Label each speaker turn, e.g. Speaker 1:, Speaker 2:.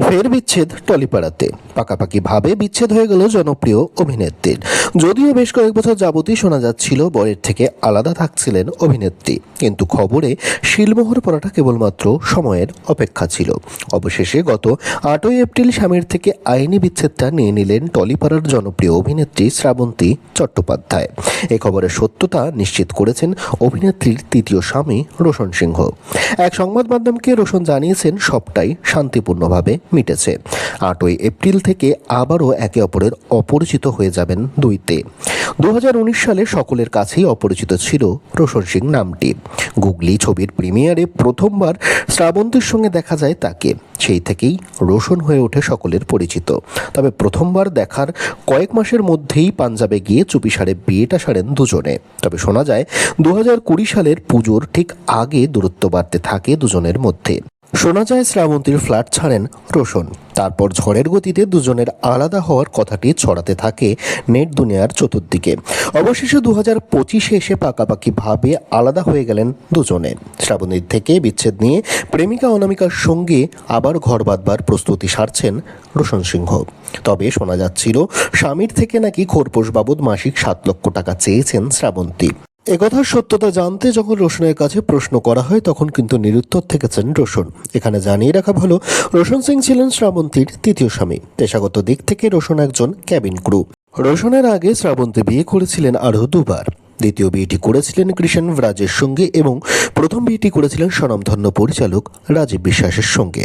Speaker 1: ফের বিচ্ছেদ টলিপাড়াতে। পাকাপাকি ভাবে বিচ্ছেদ হয়ে গেল জনপ্রিয় অভিনেত্রীর। যদিও বেশ কয়েক বছর যাবতই শোনা যাচ্ছিল, বরের থেকে আলাদা থাকছিলেন অভিনেত্রী। কিন্তু খবরে শিলমোহর পড়াটা কেবলমাত্র সময়ের অপেক্ষা ছিল। অবশেষে গত আটই এপ্রিল স্বামীর থেকে আইনি বিচ্ছেদটা নিয়ে নিলেন টলিপাড়ার জনপ্রিয় অভিনেত্রী শ্রাবন্তী চট্টোপাধ্যায়। এ খবরের সত্যতা নিশ্চিত করেছেন অভিনেত্রীর তৃতীয় স্বামী রোশন সিংহ। এক সংবাদ মাধ্যমকে রোশন জানিয়েছেন, সবটাই শান্তিপূর্ণভাবে মিটেছে। আটই এপ্রিল থেকে আবারও একে অপরের অপরিচিত হয়ে যাবেন দুইতে। দু হাজার উনিশ সালে সকলের কাছেই অপরিচিত ছিল রোশন সিং নামটি। গুগলি ছবির প্রিমিয়ারে প্রথমবার শ্রাবন্তীর সঙ্গে দেখা যায় তাকে। সেই থেকেই রোশন হয়ে ওঠে সকলের পরিচিত। তবে প্রথমবার দেখার কয়েক মাসের মধ্যেই পাঞ্জাবে গিয়ে চুপিসারে বিয়েটা সারেন দুজনে। তবে শোনা যায় দু সালের পুজোর ঠিক আগে দূরত্ব বাড়তে থাকে দুজনের মধ্যে। শোনা যায় শ্রাবন্তীর ফ্ল্যাট ছাড়েন রোশন। তারপর ঝড়ের গতিতে দুজনের আলাদা হওয়ার কথাটি ছড়াতে থাকে নেট দুনিয়ার চতুর্দিকে। অবশেষে দু হাজার পঁচিশে এসে পাকাপাকি ভাবে আলাদা হয়ে গেলেন দুজনে। শ্রাবণীর থেকে বিচ্ছেদ নিয়ে প্রেমিকা অনামিকার সঙ্গে আবার ঘর বাঁধবার প্রস্তুতি সারছেন রোশন সিংহ। তবে শোনা যাচ্ছিল, স্বামীর থেকে নাকি খোরপোশ বাবদ মাসিক সাত লক্ষ টাকা চেয়েছেন শ্রাবন্তী। একথার সত্যতা জানতে যখন রোশনের কাছে প্রশ্ন করা হয়, তখন কিন্তু নিরুত্তর থেকেছেন রোশন। এখানে জানিয়ে রাখা ভালো রোশন সিং ছিলেন শ্রাবন্তীর তৃতীয় স্বামী। পেশাগত দিক থেকে রোশন একজন ক্যাবিন ক্রু। রোশনের আগে শ্রাবন্তী বিয়ে করেছিলেন আরও দুবার। দ্বিতীয় বিয়েটি করেছিলেন কৃষণ রাজের সঙ্গে এবং প্রথম বিয়েটি করেছিলেন স্বনামধন্য পরিচালক রাজীব বিশ্বাসের সঙ্গে।